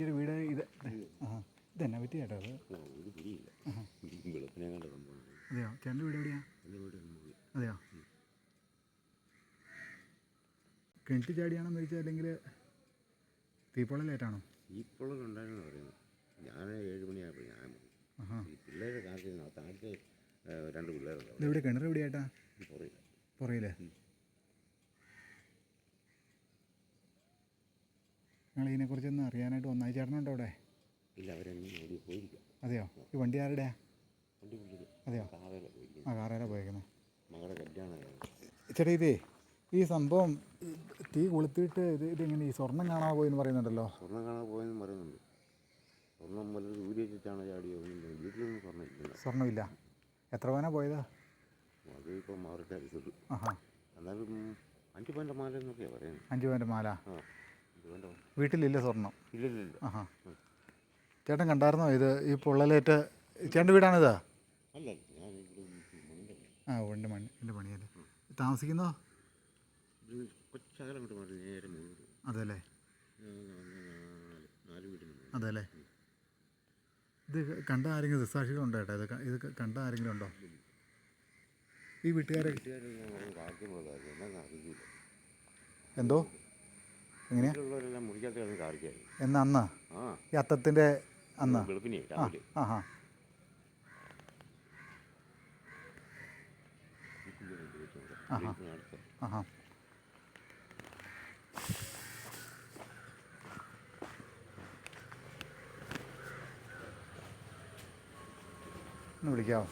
ഈ വീട് ഇത്. ഇതെന്നാ പറ്റി ചേട്ടാ അത്? ആ, ഒരു പിടിയില്ല വെളുപ്പിനെ കണ്ട സംഭവം. അതെയോ? ചേട്ടന്റെ വീട് എവിടെയാ? എന്റെ വീട് മുകളിൽ. അതെയോ? കിണറ്റി ചാടിയാണോ മരിച്ചത് അല്ലെങ്കിൽ തീപ്പൊള്ളലേറ്റാണോ തീപ്പൊള്ളൽ ഉണ്ടായിരുന്നു പറയുന്നത് ഞാൻ ഏഴ് മണിയായപ്പോൾ ഞാൻ വന്നു. ആഹാ. ഈ പിള്ളേരെ കാണിച്ചു താഴത്തെ ഏ, രണ്ട് പിള്ളേരുണ്ട്. ഇതെവിടെ? കിണർ എവിടെയായിട്ടാ പുറയില്ല പുറയില്ലേ നിങ്ങൾ ഇതിനെക്കുറിച്ചൊന്ന് അറിയാനായിട്ട് ഒന്നായി ചേട്ടനുണ്ടോ അവിടെ? ഇല്ല അവരെന്നെ പോയിരിക്കാം അതെയോ? ഈ വണ്ടി പുള്ളിക്ക് അതെയോ? ആ കാറേല പോയേക്കുന്നത് മകളുടെ കല്യാണമായിരുന്നു ചേട്ടാ ഇതേ ഈ സംഭവം തീ കൊളുത്തിയിട്ട് ഇത് ഇതിങ്ങനെ ഈ സ്വർണം കാണാൻ പോയി എന്ന് പറയുന്നുണ്ടല്ലോ. സ്വർണം കാണാൻ പോയെന്ന് പറയുന്നുണ്ട്. സ്വർണം വല്ലത് ഊരി വെച്ചിട്ടാണ് ചാടിയോ വീട്ടിലൊന്നും സ്വർണമില്ല സ്വർണമില്ല എത്ര പവനാ പോയതാ? അത് ഇപ്പോൾ മാറിട്ട് അടിച്ചത് ആഹാ. എന്നാലും അഞ്ച് പവന്റെ മാല എന്നൊക്കെയാണ് പറയുന്നത്. അഞ്ച് പവന്റെ മാല. ആ. വീട്ടിലില്ല സ്വർണം. ആഹാ. ചേട്ടൻ കണ്ടായിരുന്നോ ഇത് ഈ പൊള്ളലേറ്റ് ചേട്ടന്റെ വീടാണിത്? അല്ല ഞാൻ ഇവിടെ ആ ഉണ്ട് മണി എന്റെ പണിയല്ലേ. താമസിക്കുന്നോ? കൊച്ചകലം കൊണ്ട് മാറി നേരെ മുകളിൽ അതെല്ലേ? നാല് അതെല്ലേ? ഇത് കണ്ട ആരെങ്കിലും ദൃസാക്ഷികളുണ്ടോ ചേട്ടാ? ഇത് ക- ഇത് കണ്ട ആരെങ്കിലും ഉണ്ടോ? ഈ വീട്ടുകാരെ വീട്ടുകാരെ ഞാൻ പറഞ്ഞു എന്നാൽ അറിയില്ല എന്തോ? എങ്ങനെയാ അന്ന്? ഈ അത്തത്തിന്റെ അന്ന്? ആ ആ ആ. ആഹാ. ഒന്ന് വിളിക്കാവോ?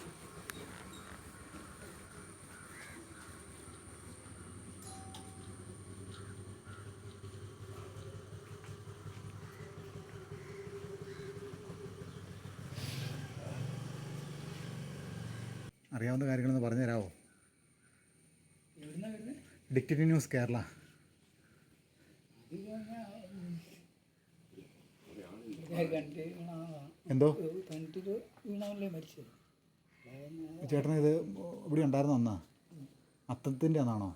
അറിയാവുന്ന കാര്യങ്ങളൊന്ന് പറഞ്ഞു തരാമോ ഡിക്റ്ററി ന്യൂസ് കേരള. എന്തോ? ചേട്ടൻ ഇത് ഇവിടെ ഉണ്ടായിരുന്നു അന്ന്? അത്തത്തിന്റെ അന്നാണോ.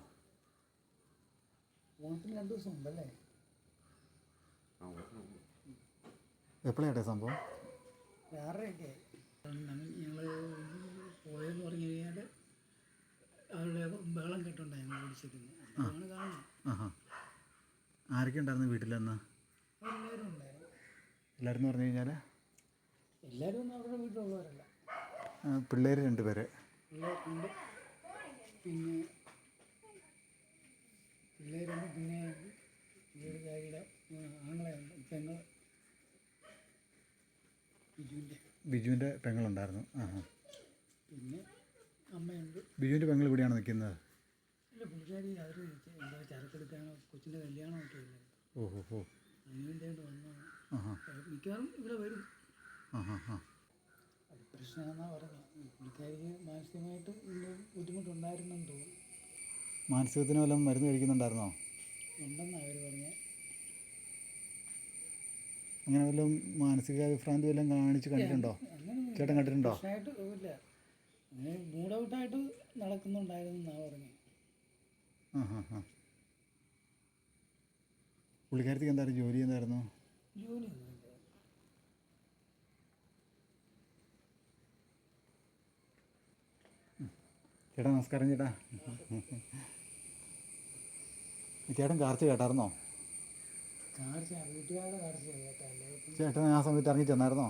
എപ്പോഴാട്ടെ സംഭവം? ഞങ്ങൾ പോയെന്ന് പറഞ്ഞു കഴിഞ്ഞാൽ അവരുടെ ബഹളം കേട്ടോണ്ടാണ് ഞങ്ങൾ ഓടിച്ചിരിക്കുന്നത് അതാണ് കാണുന്നത് ആരൊക്കെ ഉണ്ടായിരുന്നു വീട്ടിലെന്ന് എല്ലാവരും ഉണ്ടായിരുന്നു. എല്ലാവരും പറഞ്ഞു കഴിഞ്ഞാൽ എല്ലാവരും ഒന്നും അവരുടെ വീട്ടിലുള്ളവരല്ല. പിള്ളേർ രണ്ടുപേരെ. പിള്ളേരുണ്ട് പിന്നെ പിള്ളേരുണ്ട് പിന്നെ വീട് കാര്യയുടെ ആങ്ങളെയുണ്ട് പെങ്ങൾ ബിജുവിന്റെ ബിജുവിന്റെ പെങ്ങളുണ്ടായിരുന്നു. ആഹാ. പിന്നെ അമ്മയുണ്ട്. ബിജുവിന്റെ പെങ്ങൾ ഇവിടെയാണ് നിൽക്കുന്നത്. ഇല്ല പുള്ളിക്കാരി അവർ എന്താ ചരക്കെടുക്കാനോ കൊച്ചിന്റെ കല്യാണമോ ഒക്കെ ഇല്ല? ഓഹോ ഹോ അതിന് വേണ്ടിയിട്ട് വന്നതാണ്. മിക്കവാറും ഇവിടെ വരും. അത് പ്രശ്നമെന്നാണ് പറഞ്ഞത് പുള്ളിക്കാരിക്ക് മാനസികമായിട്ട് ബുദ്ധിമുട്ടുണ്ടായിരുന്നെന്ന് തോന്നുന്നു. മാനസികത്തിന് വല്ലതും മരുന്ന് കഴിക്കുന്നുണ്ടായിരുന്നോ? ഉണ്ടെന്നാണ് അവർ പറഞ്ഞത് അങ്ങനെ വല്ലതും മാനസിക വിഭ്രാന്തി വല്ലതും കാണിച്ച് കണ്ടിട്ടുണ്ടോ? ചേട്ടൻ കണ്ടിട്ടുണ്ടോ? മൂഡ് ഔട്ടായിട്ട് നടക്കുന്നുണ്ടായിരുന്നു എന്നാണ് പറഞ്ഞത് ആഹാ. ഹാ പുള്ളിക്കാരത്തിക്ക് എന്തായിരുന്നു? ജോലി എന്തായിരുന്നു? ജോലി ചേട്ടാ നമസ്കാരം ചേട്ടാ. ചേട്ടൻ കാർച്ച കേട്ടായിരുന്നോ? ചേട്ടൻ ആ സമയത്ത് ഇറങ്ങി ചെന്നായിരുന്നോ?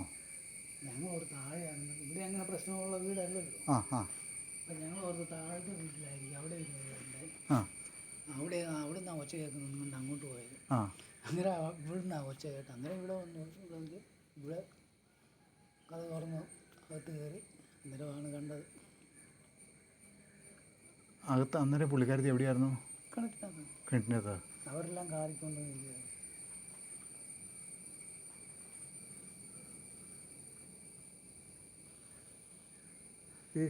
താഴെയാണ്. ഇവിടെ അങ്ങനെ പ്രശ്നമുള്ള വീടല്ലല്ലോ. ആ ആ. അപ്പം ഞങ്ങൾ ഓർത്ത് താഴത്തെ വീട്ടിലായിരിക്കും. അവിടെ ഒരു വീടുണ്ട്. ആ. അവിടെ അവിടെ നിന്ന് ഒച്ച കേൾക്കുന്നുണ്ട് അങ്ങോട്ട് പോയത്. ആ. അങ്ങനെ ഇവിടെ നിന്നാണ് ഒച്ച കേട്ടത്. അങ്ങനെ ഇവിടെ വന്നു ഇവിടെ കഥ തുറന്നു. അകത്ത് കയറി അന്നേരമാണ് കണ്ടത്. അകത്ത് അന്നേരം പുള്ളിക്കാരത്തി എവിടെയായിരുന്നു? കിണറ്റിനകത്ത്. കിണറ്റിനകത്ത്. അവരെല്ലാം കാറിക്കൊണ്ട് ഈ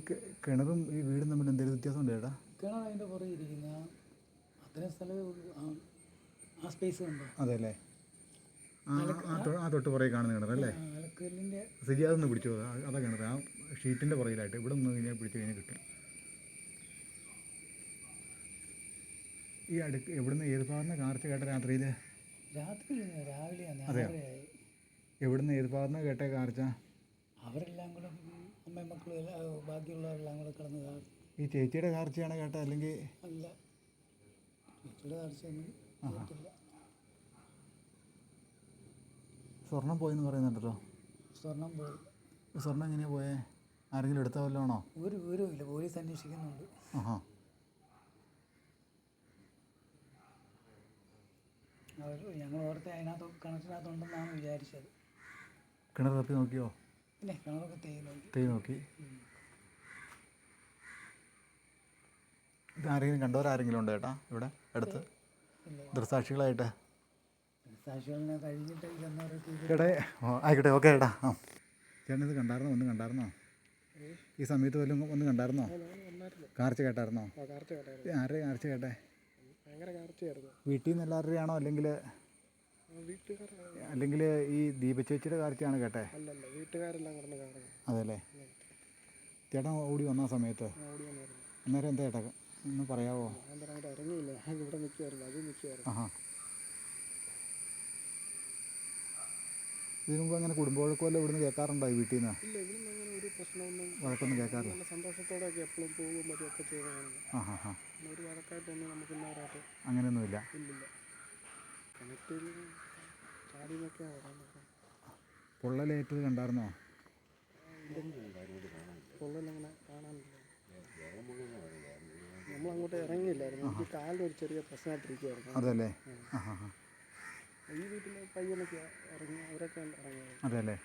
കിണറും ഈ വീടും തമ്മിൽ എന്തെങ്കിലും വ്യത്യാസമുണ്ട് ചേട്ടാ? കിണർ അതിന്റെ പുറകെ ഇരിക്കുന്ന. അത്രയും സ്ഥലമേ ഉള്ളൂ ആ- ആ സ്പേസ് ഉണ്ട്? അതെ അല്ലേ ആ ആ തൊ- ആ തൊട്ട് പുറകെ കാണുന്ന കിണറല്ലേ ആലക്കല്ലിന്റെ അതൊന്ന് പിടിച്ചു അതാ- അതാ കിണർ ആ ഷീറ്റിന്റെ പുറകിലായിട്ട് ഇവിടെ നിന്ന് കഴിഞ്ഞാൽ പിടിച്ചു കഴിഞ്ഞാൽ കിട്ടും. ഈ അടുക്ക് എവിടുന്ന് ഏത് ഭാഗത്തുനിന്ന് കാർച്ച കേട്ട രാത്രിയിൽ രാത്രി രാവിലെയാണ്? ആറരയായി എവിടുന്ന് ഏത് ഭാഗത്തുനിന്ന് കേട്ടേ കാർച്ച? അവരെല്ലാം കൂടെ അമ്മയും മക്കളും എല്ലാം ബാക്കിയുള്ളവരെല്ലാം കൂടെ കിടന്ന് ഈ ചേച്ചിയുടെ കാർച്ചയാണ് കേട്ടോ അല്ലെങ്കിൽ അല്ല. ചേച്ചിയുടെ കാർച്ചയൊന്നും കേട്ടില്ല. സ്വർണം പോയെന്ന് പറയുന്നുണ്ടല്ലോ. സ്വർണം പോയി. സ്വർണം എങ്ങനെയാ പോയേ? ആരെങ്കിലും എടുത്ത വല്ലതാണോ ഒരു വിവരവും ഇല്ല പോലീസ് അന്വേഷിക്കുന്നുണ്ട്. ആഹാ. അവർ ഞങ്ങൾ ഓർത്ത് അതിനകത്ത് കിണറ്റിനകത്തുണ്ടെന്നാണ് വിചാരിച്ചത്. കിണർ തപ്പി നോക്കിയോ? തേയി നോക്കി. ഇതാരെങ്കിലും നോക്കി. ഇത് ആരെങ്കിലും കണ്ടവരാരെങ്കിലും ഉണ്ടോ ചേട്ടാ ഇവിടെ അടുത്ത്? ദൃസാക്ഷികളായിട്ട് ചേട്ടേ ആയിക്കോട്ടെ ഓക്കെ ചേട്ടാ ആ. ചേട്ടൻ ഇത് കണ്ടായിരുന്നോ? ഒന്ന് കണ്ടായിരുന്നോ? ഈ സമയത്ത് വല്ലതും ഒന്ന് കണ്ടായിരുന്നോ? കാർച്ച കേട്ടായിരുന്നോ? ആരെ ആരുടെ കാർച്ച കേട്ടെ? വീട്ടിൽ നിന്ന് എല്ലാവരുടെയാണോ? അല്ലെങ്കിൽ വീട്ടുകാർ അല്ലെങ്കിൽ ഈ ദീപചേച്ചിയുടെ കാര്യത്തിലാണ് കേട്ടെ? അല്ലല്ല വീട്ടുകാരെല്ലാം കിടന്ന് കാണുന്നു. അതെല്ലേ? ചേട്ടൻ ഓടി വന്ന സമയത്ത്? ഓടി വന്നായിരുന്നു. അന്നേരം എന്താ ചേട്ടാ? ഒന്ന് പറയാവോ? ഞാൻ പറഞ്ഞ അങ്ങോട്ട് ഇറങ്ങിയില്ല. ഞാൻ ഇവിടെ നിൽക്കുമായിരുന്നു അത് നിൽക്കുമായിരുന്നു ആഹാ. ഇതിനു മുമ്പ് അങ്ങനെ കുടുംബവഴക്കമല്ല ഇവിടുന്ന് കേൾക്കാറുണ്ടോ ഈ വീട്ടിൽ നിന്ന് ഇല്ല ഇവിടുന്ന് അങ്ങനെ ഒരു പ്രശ്നമൊന്നും വഴക്കൊന്നും കേൾക്കാറില്ല. നല്ല സന്തോഷത്തോടെയൊക്കെ എപ്പോഴും പോകും ആ ഹാ ഹാ ഒരു വഴക്കായിട്ടൊന്നും നമുക്ക് ഇന്നവരായിട്ട് അങ്ങനെയൊന്നുമില്ല. ഇല്ലില്ല. പൊള്ളലേറ്റത് കണ്ടായിരുന്നോ? പൊള്ളലങ്ങനെ കാണാനില്ല നമ്മളങ്ങോട്ട് ഇറങ്ങിയില്ലായിരുന്നു. എനിക്ക് ചെറിയ അതെല്ലേ? ഈ വീട്ടിലെ പയ്യനൊക്കെ ഇറങ്ങി അവരൊക്കെ ഇറങ്ങിയത്. അതെല്ലേ?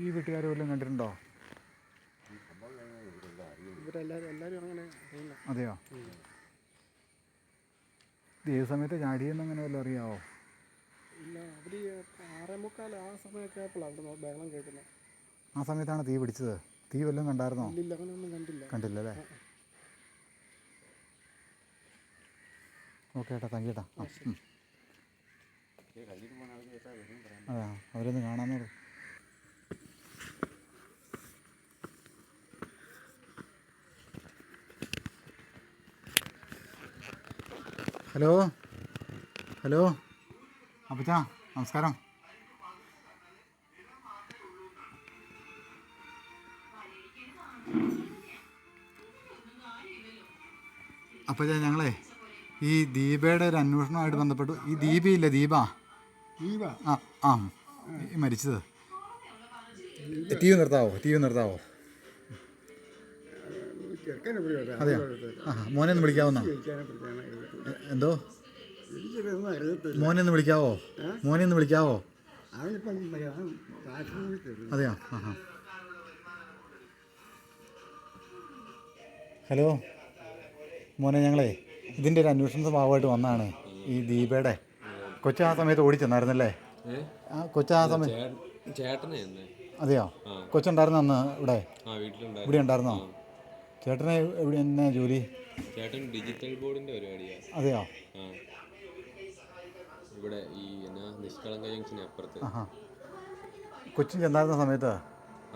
ഈ- വീട്ടുകാർ വല്ലതും കണ്ടിട്ടുണ്ടോ? ഇവരെല്ലാവരും എല്ലാവരും അങ്ങനെ അതെയോ? ഇത് ഏത് സമയത്ത് ചാടിയെന്ന് അങ്ങനെ വല്ലതും അറിയാവോ? ഇല്ല അവർ ആറേ മുക്കാൽ ആ സമയമൊക്കെ ആയപ്പോഴാണ് അവിടെ നിന്ന് ബഹളം കേൾക്കുന്നത്. ആ സമയത്താണ് തീ പിടിച്ചത്? തീ വല്ലതും കണ്ടായിരുന്നോ? ഇല്ല അങ്ങനെയൊന്നും കണ്ടില്ല. കണ്ടില്ലല്ലേ ഓക്കെ ഏട്ടാ താങ്ക് യു ഏട്ടാ. ആ. അതാ അവരൊന്ന് കാണാമെന്ന് ഹലോ? ഹലോ? അപ്പച്ച നമസ്കാരം. അപ്പച്ച ഞങ്ങളെ ഈ ദീപയുടെ ഒരു അന്വേഷണമായിട്ട് ബന്ധപ്പെട്ടു. ഈ ദീപയില്ലേ ദീപ? ആ ആ ഈ മരിച്ചത്. ടി വി നിർത്താവോ? ടി വി നിർത്താവോ അതെയോ ആ മോനെ ഒന്ന് വിളിക്കാവുന്നോ എന്തോ? മോനെ ഒന്ന് വിളിക്കാവോ? മോനെ ഒന്ന് വിളിക്കാവോ? അതെയോ? ആ ഹലോ? മോനെ ഞങ്ങളെ ഇതിന്റെ ഒരു അന്വേഷണ സ്വഭാവമായിട്ട് വന്നാണ് ഈ ദീപയുടെ. കൊച്ചു ആ സമയത്ത് ഓടിച്ചെന്നായിരുന്നല്ലേ ആ കൊച്ചു ആ സമയത്ത് അതെയോ? കൊച്ചുണ്ടായിരുന്നു അന്ന് ഇവിടെ? ഇവിടെ ഉണ്ടായിരുന്നോ? ചേട്ടനെ എവിടെ എന്നാ ജോലി? ചേട്ടൻ ഡിജിറ്റൽ ബോർഡിന്റെ പരിപാടിയാ. അതെയോ? ഇവിടെ ഈ എന്നാ നിഷ്കളങ്ക ജംഗ്ഷന് അപ്പുറത്ത്. കൊച്ചി കൊച്ചിൻ ചെന്നായിരുന്ന സമയത്ത്?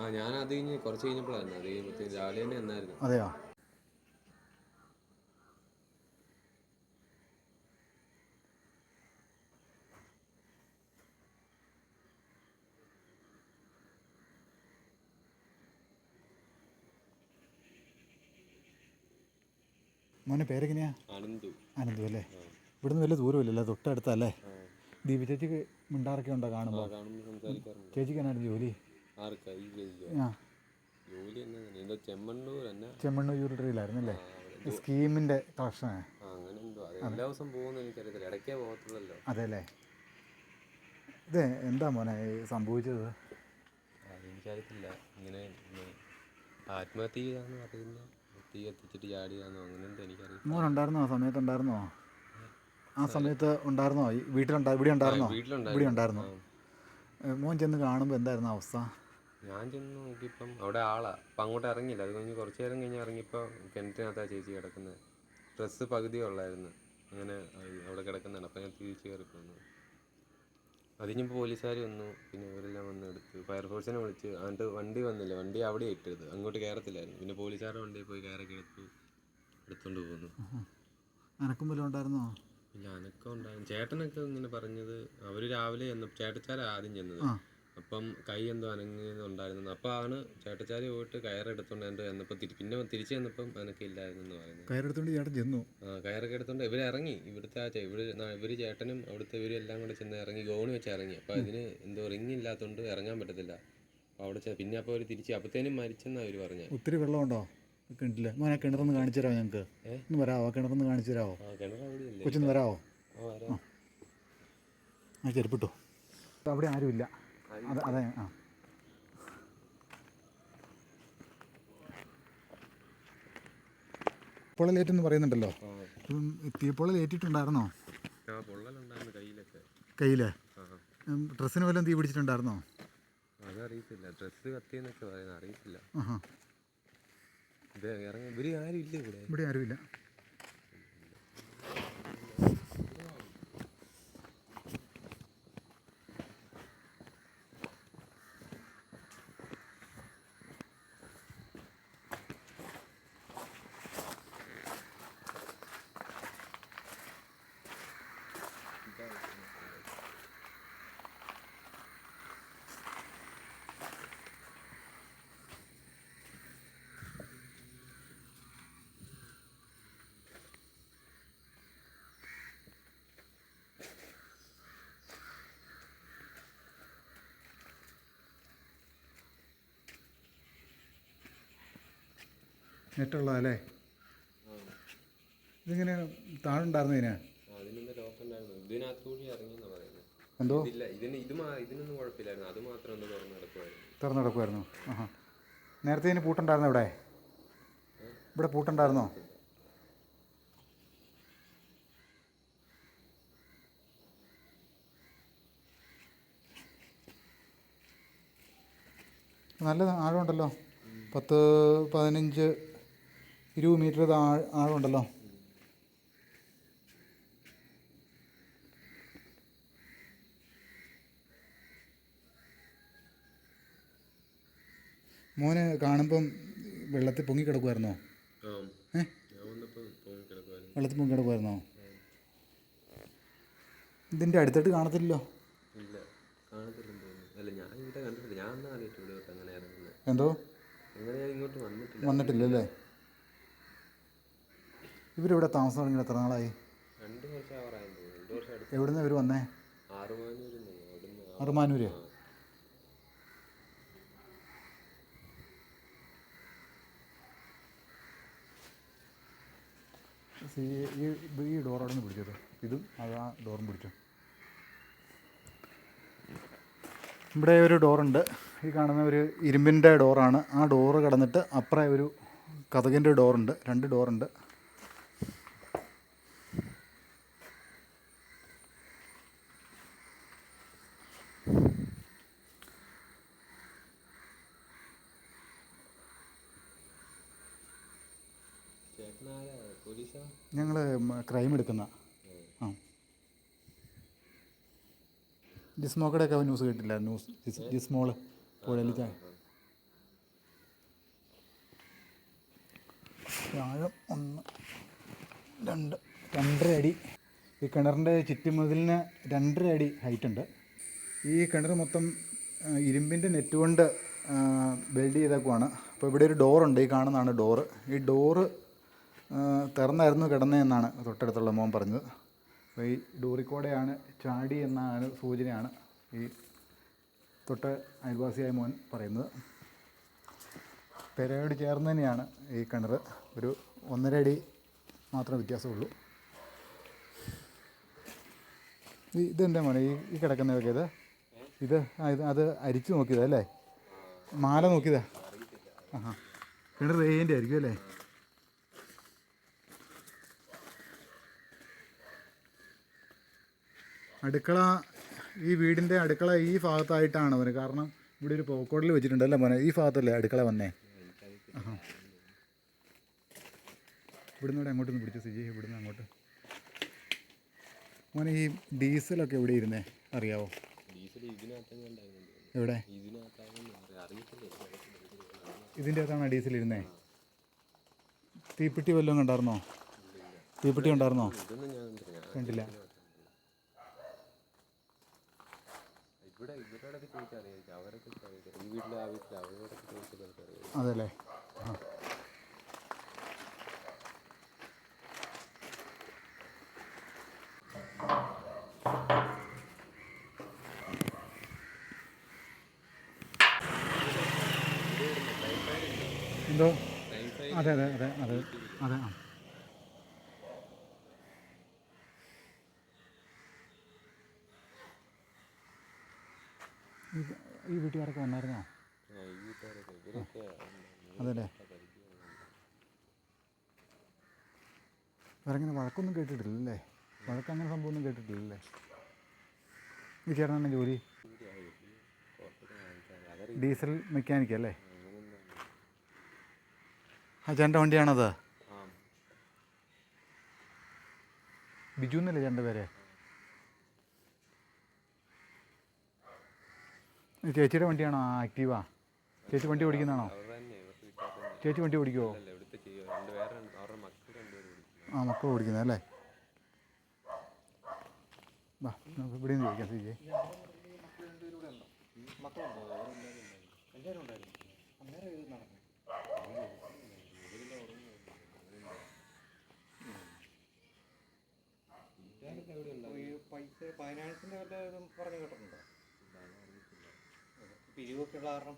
ആ ഞാൻ അത് കഴിഞ്ഞ് കുറച്ച് കഴിഞ്ഞപ്പോഴായിരുന്നു. അത് കഴിയുമ്പോഴത്തേക്ക് രാവിലെ തന്നെ എന്നായിരുന്നു അതെയോ? മോനെ പേരെങ്ങനെയാ? അനന്തു. അനന്തു അല്ലേ? ഇവിടുന്ന് വലിയ ദൂരമില്ലല്ലോ തൊട്ടടുത്തല്ലേ? ദീപി ചേച്ചിക്ക് മിണ്ടാറൊക്കെ ഉണ്ടോ കാണുമ്പോൾ ചേച്ചിക്ക് എന്നാണ് ജോലി? ആ. ചെമ്മണ്ണൂർ യൂറിട്ടറിയിലായിരുന്നല്ലേ സ്കീമിന്റെ കളക്ഷനാണ് ആ അങ്ങനെ എന്തോ അത് എല്ലാ ദിവസം പോകുന്ന എനിക്കറിയത്തില്ല. ഇടയ്ക്കേ പോകത്തുള്ളല്ലോ. അതെല്ലേ? ഇത് എന്താ മോനെ സംഭവിച്ചത്? എനിക്കറിയത്തില്ല. ഇങ്ങനെ ആത്മഹത്യ ചെയ്താന്ന് പറയുന്ന തീ കത്തിച്ചിട്ട് ചാടിയതാന്നോ? അങ്ങനെ എനിക്കറിയാം മോനുണ്ടായിരുന്നോ? ആ സമയത്ത് ഉണ്ടായിരുന്നോ ആ സമയത്ത് ഉണ്ടായിരുന്നോ? ഈ വീട്ടിലുണ്ടാ ഇവിടെ ഉണ്ടായിരുന്നോ? വീട്ടിലുണ്ടായിരുന്നു. ഇവിടെ ഉണ്ടായിരുന്നോ? മോൻ ചെന്ന് കാണുമ്പോൾ എന്തായിരുന്നു അവസ്ഥ? ഞാൻ ചെന്ന് നോക്കിയപ്പം അവിടെ ആളാ. അപ്പം അങ്ങോട്ട് ഇറങ്ങിയില്ല. അത് കഴിഞ്ഞ് കുറച്ച് നേരം കഴിഞ്ഞ് ഇറങ്ങിയപ്പോൾ കിണറ്റിനകത്താ ചേച്ചി കിടക്കുന്നത് ഡ്രസ്സ് പകുതി ഉള്ളായിരുന്നു. അങ്ങനെ അത് അവിടെ കിടക്കുന്നതാണ് അപ്പം ഞാൻ തിരിച്ച് കയറി പോന്നു അതിനിപ്പോൾ പോലീസുകാർ വന്നു പിന്നെ ഇവരെല്ലാം വന്ന് എടുത്തു ഫയർഫോഴ്സിനെ വിളിച്ച് എന്നിട്ട് വണ്ടി വന്നില്ല വണ്ടി അവിടെ ഇട്ടത് അങ്ങോട്ട് കയറത്തില്ലായിരുന്നു പിന്നെ പോലീസുകാരുടെ വണ്ടിയിൽ പോയി കയറൊക്കെ എടുത്തു എടുത്തുകൊണ്ട് പോന്നു. അനക്കും വല്ലതും ഉണ്ടായിരുന്നോ? ഇല്ല അനക്കം ഉണ്ടായിരുന്നു. ചേട്ടനൊക്കെ ഇങ്ങനെ പറഞ്ഞത് അവർ രാവിലെ ചെന്ന ചേട്ടച്ചാര ആദ്യം ചെന്നത്. അപ്പം കൈ എന്തോ അനങ്ങുന്നുണ്ടായിരുന്നു. അപ്പോൾ ആണ് ചേട്ടച്ചാരി പോയിട്ട് കയറെടുത്തോണ്ട് എന്റെ ചെന്നപ്പോൾ തിരി പിന്നെ തിരിച്ചു ചെന്നപ്പം അനക്കം ഇല്ലായിരുന്നു എന്ന് പറയുന്നത്. കയറെടുത്തോണ്ട് ചേട്ടൻ ചെന്നു. ആ കയറൊക്കെ എടുത്തോണ്ട് ഇവർ ഇറങ്ങി. ഇവിടുത്തെ ആ ഇവർ ഇവർ ചേട്ടനും അവിടുത്തെ ഇവരും എല്ലാം കൂടെ ചെന്ന് ഇറങ്ങി ഗോണി വെച്ച് ഇറങ്ങി. അപ്പോൾ ഇതിന് എന്തോ റിങ് ഇല്ലാത്തതുകൊണ്ട് ഇറങ്ങാൻ പറ്റത്തില്ല. അപ്പോൾ അവിടെ പിന്നെ അപ്പോൾ അവർ തിരിച്ച് അപ്പത്തേനും മരിച്ചെന്ന് അവർ പറഞ്ഞു. ഒത്തിരി വെള്ളമുണ്ടോ? കിണറ്റിൽ മോനെ കിണറൊന്ന് കാണിച്ചു തരാമോ ഞങ്ങൾക്ക് ഒന്ന് വരാമോ കിണറൊന്ന് കാണിച്ചു തരാമോ കൊച്ചൊന്ന് വരാമോ ആ വരാം. ആ. ചെരുപ്പിട്ടോ അവിടെ ആരുമില്ല. അതെ അതെ ആ. പൊള്ളലേറ്റെന്ന് പറയുന്നുണ്ടല്ലോ. തീപ്പൊള്ളലേറ്റിട്ടുണ്ടായിരുന്നോ ആ ഡ്രസ്സിന് വല്ലതും തീ പിടിച്ചിട്ടുണ്ടായിരുന്നോ? അതറിയത്തില്ല. ഡ്രസ്സ് കത്തിയെന്നൊക്കെ പറയുന്നത് അറിയത്തില്ല. ഇവർ ആരും ഇല്ല ഇവിടെ. ഇവിടെ ആരുമില്ല നെറ്റുള്ളതല്ലേ ഇതിങ്ങനെ താഴുണ്ടായിരുന്നതിന് അതിനെന്താ ലോക്കുണ്ടായിരുന്നു ഇതിനകത്തുകൂടി ഇറങ്ങിയെന്നാ പറയുന്നത് എന്തോ ഇല്ല ഇതിന് ഇത് മാ ഇതിനൊന്നും അല്ലേ ഇതിങ്ങനെ താഴുണ്ടായിരുന്നു ഒന്ന് എന്തോ? തുറന്നു കിടക്കുമായിരുന്നു ആഹാ. നേരത്തെ ഇതിന് പൂട്ടുണ്ടായിരുന്നോ ഇവിടെ? ഇവിടെ പൂട്ടുണ്ടായിരുന്നോ? നല്ല ആഴമുണ്ടല്ലോ. പത്ത് പതിനഞ്ച് ഇരുപത് മീറ്റർ ആഴമുണ്ടല്ലോ. മോന് കാണുമ്പം വെള്ളത്തിൽ പൊങ്ങി കിടക്കുമായിരുന്നോ വെള്ളത്തിൽ പൊങ്ങി കിടക്കുമായിരുന്നോ ഇതിന്റെ അടുത്തിട്ട് കാണത്തില്ലല്ലോ. എന്തോ? വന്നിട്ടില്ല. തോന്നുന്നു അല്ല ഞാൻ ഇവിടെ കണ്ടിട്ടില്ല ഞാൻ എന്നാ ആലോചിച്ചു ഇവിടെ തൊട്ട് അങ്ങനെ ഇറങ്ങുന്നത് എന്തോ അങ്ങനെ ഞാൻ ഇങ്ങോട്ട് വന്നിട്ടില്ല വന്നിട്ടില്ലല്ലേ ഇവരിവിടെ താമസം തുടങ്ങിയിട്ട് എത്ര നാളായി? എവിടുന്ന് ഇവർ വന്നേ? അറുമാനൂര് ഈ ഈ- ഡോറോടെ നിന്ന് പിടിച്ചത് ഇതും. അത് ആ ഡോറും പിടിച്ചു. ഇവിടെ ഒരു ഡോറുണ്ട് ഈ കാണുന്ന ഒരു ഇരുമ്പിന്റെ ഡോറാണ് ആ ഡോറ് കടന്നിട്ട് അപ്പുറം ഒരു കഥകിന്റെ ഡോറുണ്ട് രണ്ട് ഡോറുണ്ട് ചേട്ടനാരാ പോലീസാ ഞങ്ങൾ ക്രൈം എടുക്കുന്ന. ആ. ജിസ്മോക്കടെ ഒക്കെ ന്യൂസ് കേട്ടില്ല? ന്യൂസ് ഡിസ്മോൾ പുഴയിൽ ആഴം ഒന്ന് രണ്ട് രണ്ടര അടി. ഈ കിണറിന്റെ ചുറ്റുമതിലിന് രണ്ടര അടി ഹൈറ്റ് ഉണ്ട്. ഈ കിണർ മൊത്തം ഇരുമ്പിന്റെ നെറ്റ് കൊണ്ട് ബിൽഡ് ചെയ്തേക്കുവാണ്. അപ്പോൾ ഇവിടെ ഒരു ഡോറുണ്ട് ഈ കാണുന്നതാണ് ഡോറ് ഈ ഡോറ് തുറന്നായിരുന്നു കിടന്നതെന്നാണ് തൊട്ടടുത്തുള്ള മോൻ പറഞ്ഞത്. അപ്പോൾ ഈ ഡോറിക്കോടെയാണ് ചാടി എന്നാണ് സൂചനയാണ് ഈ തൊട്ട് അയൽവാസിയായ മോൻ പറയുന്നത്. പെരയോട് ചേർന്ന് തന്നെയാണ് ഈ കിണർ. ഒരു ഒന്നര അടി മാത്രമേ വ്യത്യാസമുള്ളൂ. ഈ മോനെ? ഈ ഈ കിടക്കുന്നതൊക്കെ ഇത്? ഇത് ഇത് അത് അരിച്ചു നോക്കിയതാ അല്ലേ? മാല നോക്കിയതാ? ആ കിണർ തേന്റെ ആയിരിക്കും അല്ലേ? അടുക്കള ഈ വീടിന്റെ അടുക്കള ഈ ഭാഗത്തായിട്ടാണ് അവന്. കാരണം ഇവിടെ ഒരു പോക്കോട്ടിൽ വെച്ചിട്ടുണ്ട് അല്ലേ മോനെ? ഈ ഭാഗത്തല്ലേ അടുക്കള വന്നേ? ആ ഇവിടുന്ന് ഇവിടെ അങ്ങോട്ടൊന്ന് പിടിച്ചു സിജി ഇവിടുന്ന് അങ്ങോട്ട്. മോനെ ഈ ഡീസലൊക്കെ എവിടെ ഇരുന്നേ? അറിയാവോ? എവിടെ? ഇതിന്റെ അകത്താണ് ഡീസൽ ഇരുന്നേ. തീപ്പെട്ടി വല്ലതും കണ്ടായിരുന്നോ? തീപ്പെട്ടി ഉണ്ടായിരുന്നോ കണ്ടില്ല ഞാൻ കണ്ടില്ല ഇവിടെ ഇവരോടൊക്കെ ചോദിച്ചാൽ അറിയാം അവരൊക്കെ ഈ വീട്ടിൽ ആ വീട്ടിലെ അവരോടൊക്കെ ചോദിച്ചാൽ അറിയാം. അതെല്ലേ? ആ. എന്തോ? അതെ അതെ അതെ അതെ. അതെ ആ. ഈ- വീട്ടുകാരൊക്കെ വന്നായിരുന്നോ? അതല്ലേ? വേറെ ഇങ്ങനെ വഴക്കൊന്നും കേട്ടിട്ടില്ലല്ലേ? വഴക്കങ്ങനെ സംഭവമൊന്നും കേട്ടിട്ടില്ലല്ലേ? ഈ ചേട്ടനാണ് ജോലി? ഡീസൽ മെക്കാനിക്ക് അല്ലേ? ആ ചേട്ടന്റെ വണ്ടിയാണത്? ബിജു എന്നല്ലേ ചേട്ടന്റെ പേര്? ചേച്ചിയുടെ വണ്ടിയാണോ? ആക്റ്റീവാ. ചേച്ചി വണ്ടി ഓടിക്കുന്നതാണോ? ചേച്ചി വണ്ടി രണ്ടുപേരും ആ മക്കൾ ഓടിക്കുന്നത് അല്ലേ? ഇവിടെ നിന്ന് ചോദിക്കാം ചേച്ചി പൈസ ഫൈനാൻസിന്റെ വല്ല പറഞ്ഞു കേട്ടിട്ടുണ്ടോ? പിരിവൊക്കെ ഉള്ള കാരണം?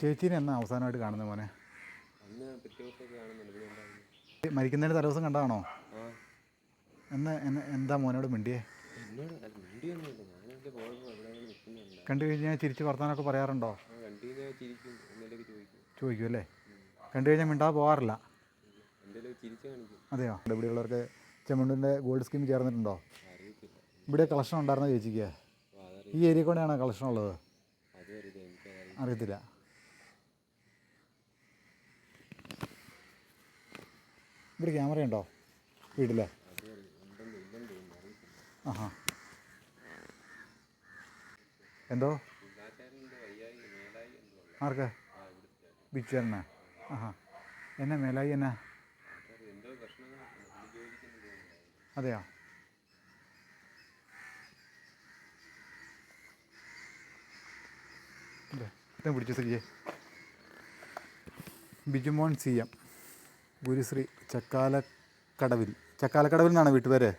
ചേച്ചീനെ എന്നാ അവസാനമായിട്ട് കാണുന്നത് മോനെ? അന്ന് പിറ്റേ ദിവസമൊക്കെ കാണുന്നുണ്ട്. ഇവിടെ ഉണ്ടായിരുന്നു. മരിക്കുന്നതിന് തലേദിവസം കണ്ടതാണോ? എന്ന് എന്ന് എന്താ മോനോട് മിണ്ടിയേ? എന്നോട് മിണ്ടിയൊന്നുമില്ല നിൽക്കുന്നുണ്ട്. കണ്ടു കഴിഞ്ഞാൽ ചിരിച്ച് വർത്താനൊക്കെ പറയാറുണ്ടോ? ആ കണ്ടു കഴിഞ്ഞാൽ ചിരിക്കും. എന്തെങ്കിലുമൊക്കെ ചോദിക്കും. ചോദിക്കും അല്ലേ? കണ്ടു കഴിഞ്ഞാൽ മിണ്ടാതെ പോകാറില്ല. എന്തെങ്കിലും ചിരിച്ചു കാണിക്കും. അതെയോ? ഇവിടെയുള്ളവർക്ക് ചെമ്മണ്ണൂരിന്റെ ഗോൾഡ് സ്കീം ചേർന്നിട്ടുണ്ടോ? അറിയത്തില്ല. ഇവിടെ കളക്ഷൻ ഉണ്ടായിരുന്നോ ചേച്ചിക്ക്? അപ്പോൾ ഈ ഏരിയ കൂടെയാണോ കളക്ഷൻ ഉള്ളത്? അറിയത്തില്ല. ഇവിടെ ക്യാമറ ഉണ്ടോ? വീട്ടിൽ അതും ആഹാ. എന്തോ? ആർക്ക്? ആ ബിച്ചേരനാ ആഹാ. എന്നാ മേലായി എന്നാ. അതെയോ? ഇല്ലേ? ഇതും പിടിച്ചു ശ്രീയെ ബിജുമോൻ സി എം. ഗുരുശ്രീ ചക്കാലക്കടവിൽ. ചക്കാലക്കടവിൽ നിന്നാണ് വീട്ടുപേര്.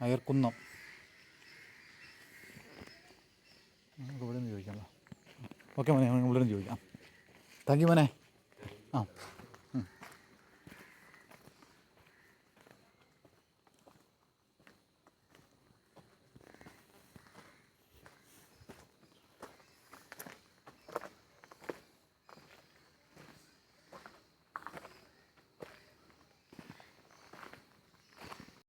അയർക്കുന്നം നമുക്ക് ഇവിടെ നിന്ന് ചോദിക്കാം ഓക്കെ മോനെ ഇവിടെ നിന്ന് ചോദിക്കാം. താങ്ക് യു മോനെ. ആ.